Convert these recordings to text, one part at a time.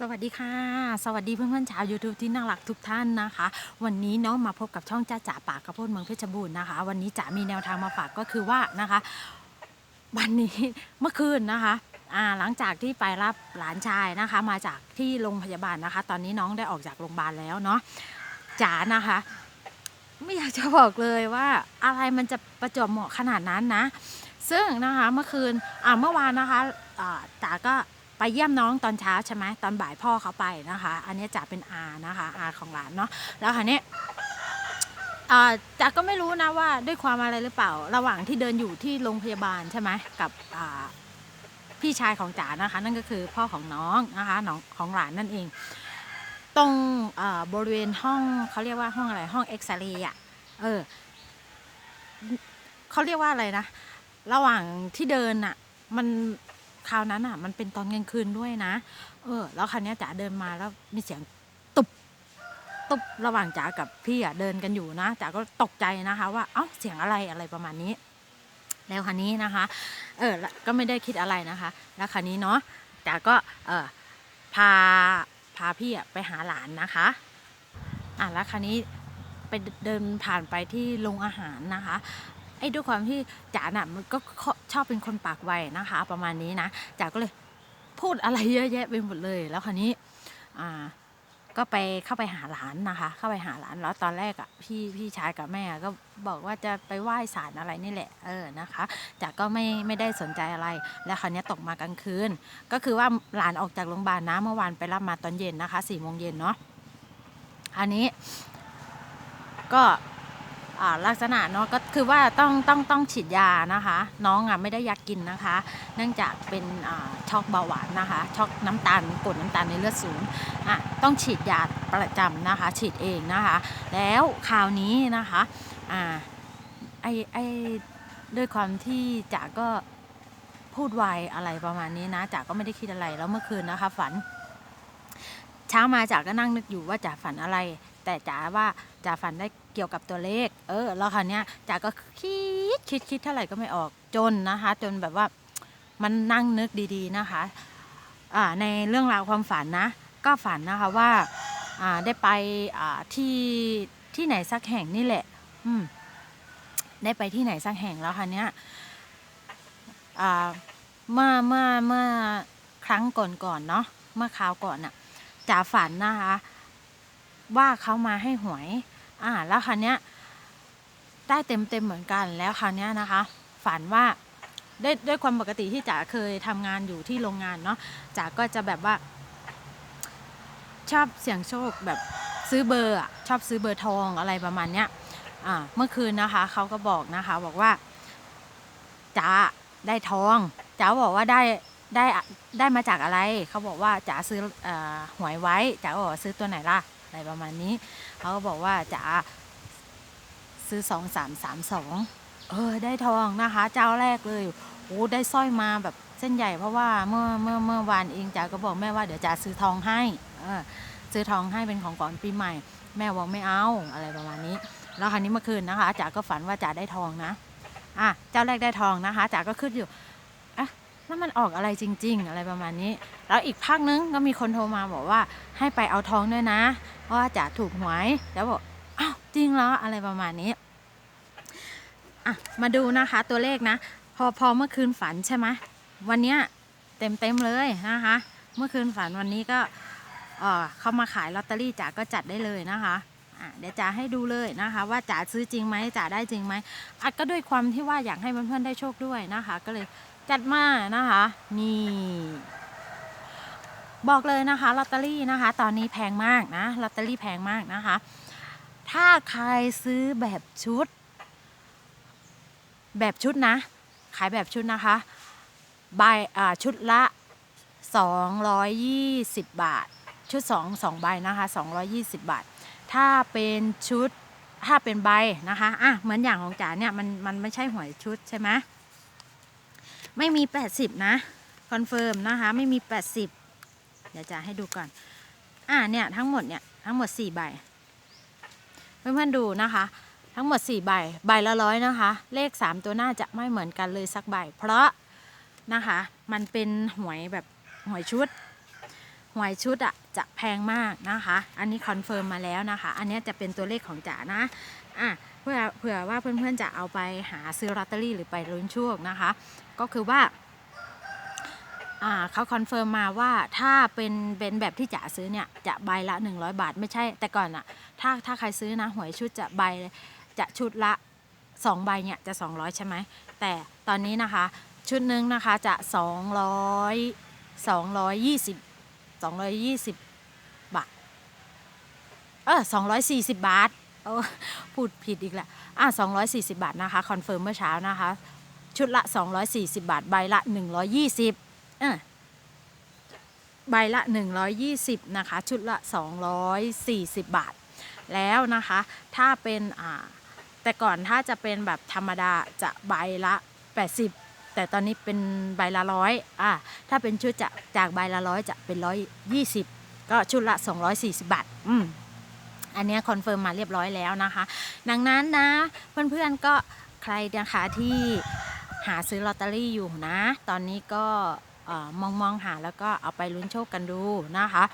สวัสดีค่ะ สวัสดีเพื่อนๆชาว YouTube ที่น่ารักทุกท่านนะคะ วันนี้เนาะมาพบกับช่องจ้าจ๋าปากกระโพดเมืองเพชรบูรณ์นะคะ วันนี้จ๋ามีแนวทางมาฝากก็คือว่านะคะ วันนี้เมื่อคืนนะคะอ่าหลังจากที่ไปรับหลานชายนะคะ มาจากที่โรงพยาบาลนะคะ ตอนนี้น้องได้ออกจากโรงพยาบาลแล้วเนาะจ๋านะคะ ไม่อยากจะบอกเลยว่าอะไรมันจะประจวบเหมาะขนาดนั้นนะ ซึ่งนะคะเมื่อคืนอ่าเมื่อวานนะคะอ่าจ๋าก็ ไปเยี่ยมน้องตอนเช้าใช่ไหมตอนบ่ายพ่อเขาไปนะคะ อันนี้จ๋าเป็นอานะคะอาของหลานเนาะแล้วคราวนี้อ่าจ๋าก็ไม่รู้นะว่าด้วยความอะไรหรือเปล่า ระหว่างที่เดินอยู่ที่โรงพยาบาลใช่ไหมกับพี่ชายของจ๋านะคะ นั่นก็คือพ่อของน้องนะคะน้องของหลานนั่นเอง ตรงบริเวณห้องเขาเรียกว่าห้องอะไรห้องเอ็กซเรย์อะเออเขาเรียกว่าอะไรนะ ระหว่างที่เดินอะ มัน คราวนั้นอะ มันเป็นตอนกลางคืนด้วยนะ เออ แล้วคราวนี้จ๋าเดินมาแล้วมีเสียงตุบตุบระหว่างจ๋ากับพี่อะเดินกันอยู่นะจ๋าก็ตกใจนะคะ ว่าเอ้าเสียงอะไรอะไรประมาณนี้ แล้วคราวนี้นะคะ เออก็ไม่ได้คิดอะไรนะคะ แล้วคราวนี้เนาะจ๋าก็เออพาพาพี่อะไปหาหลานนะคะอะแล้วคราวนี้ไปเดินผ่านไปที่โรงอาหารนะคะ ไอ้ด้วยความที่จ๋าน่ะมันก็ชอบเป็นคนปากไวนะคะ ประมาณนี้นะจ๋าก็เลยพูดอะไรเยอะแยะไปหมดเลย แล้วคราวนี้อ่าก็ไปเข้าไปหาหลานนะคะ เข้าไปหาหลานแล้วตอนแรกอะพี่พี่ชายกับแม่ก็บอกว่าจะไปไหว้ศาลอะไรนี่แหละเออนะคะจ๋าก็ไม่ไม่ได้สนใจอะไร แล้วคราวนี้ตกมากลางคืน ก็คือว่าหลานออกจากโรงพยาบาลนะเมื่อวานไปรับมาตอนเย็นนะคะสี่โมงเย็นเนาะอันนี้ ก็ ลักษณะเนาะก็คือว่าต้องต้องต้องฉีดยานะคะ น้องอะไม่ได้อยากกินนะคะ เนื่องจากเป็นช็อกเบาหวานนะคะช็อกน้ำตาลกดน้ำตาลในเลือดสูงอะต้องฉีดยาประจำนะคะ ฉีดเองนะคะ แล้วคราวนี้นะคะอ่าไอไอด้วยความที่จ๋าก็พูดไวอะไรประมาณนี้นะจ๋าก็ไม่ได้คิดอะไรแล้วเมื่อคืนนะคะ ฝัน เช้ามาจ๋าก็นั่งนึกอยู่ว่าจ๋าฝันอะไร แต่จ๋าว่าจ๋าฝันได้เกี่ยวกับตัวเลข เออ แล้วคราวเนี้ยจ๋าก็คิดคิดคิดเท่าไหร่ก็ไม่ออกจนนะคะ จนแบบว่ามันนั่งนึกดีๆนะคะอ่าในเรื่องราวความฝันนะ ก็ฝันนะคะว่าอ่าได้ไปอ่าที่ที่ไหนสักแห่งนี่แหละ อืมได้ไปที่ไหนสักแห่งแล้วค่ะเนี้ยอ่าเมื่อเมื่อเมื่อครั้งก่อนๆเนาะเมื่อคราวก่อนน่ะจ๋าฝันนะคะ ว่าเขามาให้หวย อ่า แล้วคราวเนี้ย ได้เต็มเต็มเหมือนกันแล้วคราวเนี้ยนะคะ ฝันว่าด้วยด้วยความปกติที่จ๋าเคยทำงานอยู่ที่โรงงานเนาะจ๋าก็จะแบบว่า ชอบเสี่ยงโชคแบบซื้อเบอร์อะชอบซื้อเบอร์ทองอะไรประมาณเนี้ยอ่าเมื่อคืนนะคะเขาก็บอกนะคะ บอกว่าจ๋าได้ทองจ๋าบอกว่าได้ได้ได้มาจากอะไร เขาบอกว่าจ๋าซื้ออหวยไว้จ๋าบอกว่าซื้อตัวไหนล่ะ อะไรประมาณนี้เขาก็บอกว่าจ๋าซื้อสองสามสามสองเออได้ทองนะคะ เจ้าแรกเลยโอ้ได้สร้อยมาแบบเส้นใหญ่เพราะว่าเมื่อเมื่อเมื่อวานเองจ๋าก็บอกแม่ว่าเดี๋ยวจ๋าซื้อทองให้เออซื้อทองให้เป็นของก่อนปีใหม่ แม่บอกไม่เอาอะไรประมาณนี้ แล้วคราวนี้เมื่อคืนนะคะจ๋าก็ฝันว่าจ๋าได้ทองนะอะเจ้าแรกได้ทองนะคะจ๋าก็คิดอยู่อะแล้วมันออกอะไรจริง ๆ อะไรประมาณนี้ แล้วอีกพักนึงก็มีคนโทรมาบอกว่าให้ไปเอาทองด้วยนะ ว่าจ๋าถูกหวย แล้วบอกอ้าวจริงเหรออะไรประมาณนี้อะมาดูนะคะตัวเลขนะ พอพอเมื่อคืนฝันใช่ไหมวันเนี้ยเต็มเต็มเลยนะคะ เมื่อคืนฝันวันนี้ก็เออเข้ามาขายลอตเตอรี่จ๋าก็จัดได้เลยนะคะอะเดี๋ยวจ๋าให้ดูเลยนะคะ ว่าจ๋าซื้อจริงไหมจ๋าได้จริงไหมอะก็ด้วยความที่ว่าอยากให้เพื่อนๆได้โชคด้วยนะคะ ก็เลยจัดมานะคะ นี่ บอกเลยนะคะลอตเตอรี่นะคะ ตอนนี้แพงมากนะลอตเตอรี่แพงมากนะคะ ถ้าใครซื้อแบบชุด แบบชุดนะ ขายแบบชุดนะคะใบชุดละ 220 บาท ชุด2 2ใบนะคะ 220 บาท ถ้าเป็นชุดถ้าเป็นใบนะคะอะเหมือนอย่างของจ๋าเนี่ยมันมันไม่ใช่หวยชุดใช่ไหมไม่มี 80 นะคอนเฟิร์มนะคะ ไม่มี 80 เดี๋ยวจะให้ดูก่อน อ่าเนี่ยทั้งหมดเนี่ยทั้งหมด4ใบ เพื่อนๆดูนะคะ ทั้งหมด4ใบใบละร้อยนะคะ เลข3ตัวหน้าจะไม่เหมือนกันเลยสักใบ เพราะนะคะมันเป็นหวยแบบหวยชุดหวยชุดอะจะแพงมากนะคะ อันนี้คอนเฟิร์มมาแล้วนะคะ อันนี้จะเป็นตัวเลขของจ๋านะ อะเพื่อเผื่อว่าเพื่อนๆจะเอาไปหาซื้อลอตเตอรี่หรือไปลุ้นโชคนะคะ ก็คือว่า เขาคอนเฟิร์มมาว่าถ้าเป็นเป็นแบบที่จ๋าซื้อเนี่ยจะใบละ 100 บาท ไม่ใช่ แต่ก่อนอะถ้าถ้าใครซื้อนะหวยชุดจะใบจะชุดละ 2 ใบเนี่ยจะ 200 ใช่ไหมแต่ตอนนี้นะคะชุดหนึ่งนะคะจะ 200 220 220 บาท เออ240 บาทเออพูดผิดอีกแล้วอะ240 บาทนะคะคอนเฟิร์มเมื่อเช้านะคะ ชุดละ 240 บาท ใบละ 120 ออใบละ 120 นะคะ ชุดละ 240 บาท แล้วนะคะ ถ้าเป็นอ่าแต่ก่อนถ้าจะเป็นแบบธรรมดาจะใบละ 80 แต่ตอนนี้เป็นใบละร้อยอะถ้าเป็นชุดจะจากใบละร้อยจะเป็นร้อยยี่สิบก็ชุดละ 240 บาท อืมอันนี้คอนเฟิร์มมาเรียบร้อยแล้วนะคะ ดังนั้นนะ เพื่อนๆก็ใครนะคะที่หาซื้อลอตเตอรี่อยู่นะ ตอนนี้ก็ มองมองหาแล้วก็เอาไปลุ้นโชคกันดูนะคะ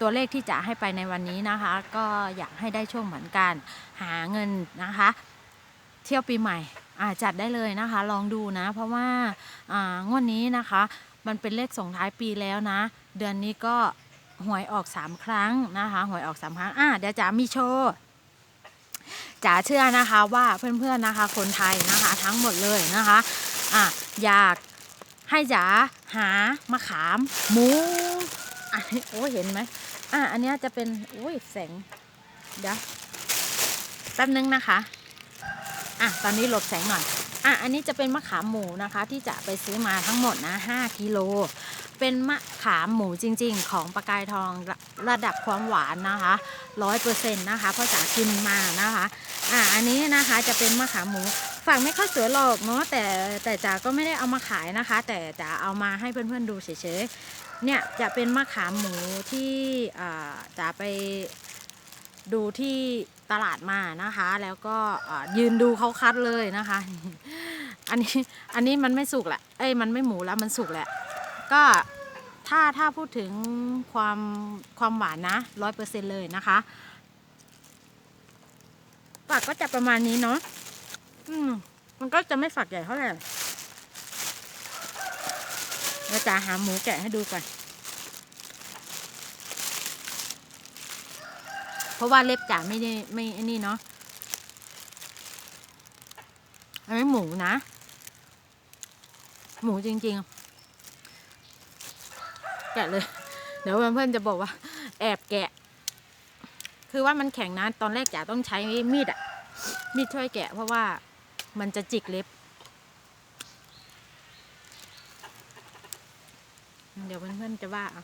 ตัวเลขที่จะให้ไปในวันนี้นะคะ ก็อยากให้ได้โชคเหมือนกัน หาเงินนะคะ เที่ยวปีใหม่อาจัดได้เลยนะคะ ลองดูนะ เพราะว่าอ่างวดนี้นะคะ มันเป็นเลขส่งท้ายปีแล้วนะ เดือนนี้ก็หวยออก3ครั้งนะคะหวยออก3ครั้งอะเดี๋ยวจ๋ามีโชว์จ๋าเชื่อนะคะว่าเพื่อนๆนะคะ คนไทยนะคะ ทั้งหมดเลยนะคะอะอยากให้จ๋า หามะขาม หมูอะโอ้เห็นไหมอะอันนี้จะเป็นอุ้ยแสงเดี๋ยวแป๊บนึงนะคะอะตอนนี้หลบแสงหน่อยอะอันนี้จะเป็นมะขามหมูนะคะ ที่จะไปซื้อมาทั้งหมดนะ5กิโลเป็นมะขามหมูจริง ๆ ของประกายทองระระดับความหวานนะคะร้อยเปอร์เซ็นต์นะคะเพราะจ๋ากินมานะคะ อะอันนี้นะคะจะเป็นมะขามหมู ฝั่งไม่ค่อยสวยหรอกเนาะแต่แต่จ๋าก็ไม่ได้เอามาขายนะคะ แต่จ๋าเอามาให้เพื่อนๆดูเฉยๆเนี่ยจะเป็นมะขามหมูที่จ๋าไปดูที่ตลาดมานะคะ แล้วก็ยืนดูเขาคัดเลยนะคะ อันนี้อันนี้มันไม่สุกแหละเอ้ยมันไม่หมูแล้วมันสุกแหละ ก็ถ้าถ้าพูดถึงความความหวานนะร้อยเปอร์เซ็นเลยนะคะฝักก็จะประมาณนี้เนาะ อืมมันก็จะไม่ฝักใหญ่เท่าไหร่เราจะหาหมูแกะให้ดูก่อน เพราะว่าเล็บจ๋าไม่ได้ไม่ไอ้นี่เนาะ อันนี้หมูนะ หมูจริง ๆ แกะเลย เดี๋ยวเพื่อนๆจะบอกว่า แอบแกะ คือว่ามันแข็งนะ ตอนแรกจ๋าต้องใช้มีดอะมีดช่วยแกะเพราะว่า มันจะจิกเล็บ เดี๋ยวเพื่อนๆจะว่าเอา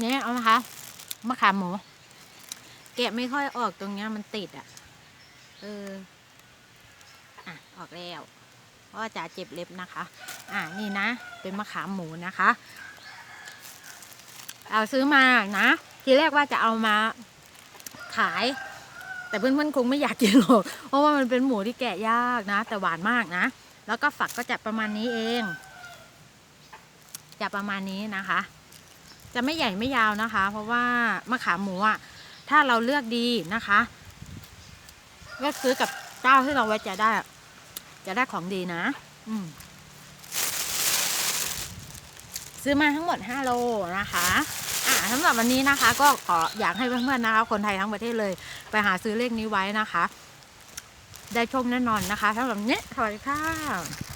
เนี่ยเอานะคะมะขามหมูแกะไม่ค่อยออกตรงเนี้ยมันติดอะ เออ อะ ออกแล้วเพราะจ๋าเจ็บเล็บนะคะ อะนี่นะ เป็นมะขามหมูนะคะ เอาซื้อมานะ ทีแรกว่าจะเอามาขาย แต่เพื่อนๆคงไม่อยากกินหรอกเพราะว่ามันเป็นหมูที่แกะยากนะ แต่หวานมากนะ แล้วก็ฝักก็จะประมาณนี้เองจะประมาณนี้นะคะ จะไม่ใหญ่ไม่ยาวนะคะ เพราะว่ามะขามหมูอะถ้าเราเลือกดีนะคะเลือกซื้อกับเจ้าที่เราไว้ใจได้ จะได้ของดีนะ อืมซื้อมาทั้งหมด 5 โลนะคะ สำหรับวันนี้นะคะ ก็ขออยากให้เพื่อนๆนะคะ คนไทยทั้งประเทศเลย ไปหาซื้อเลขนี้ไว้นะคะ ได้ชมแน่นอนนะคะสำหรับวันนี้สวัสดีค่ะ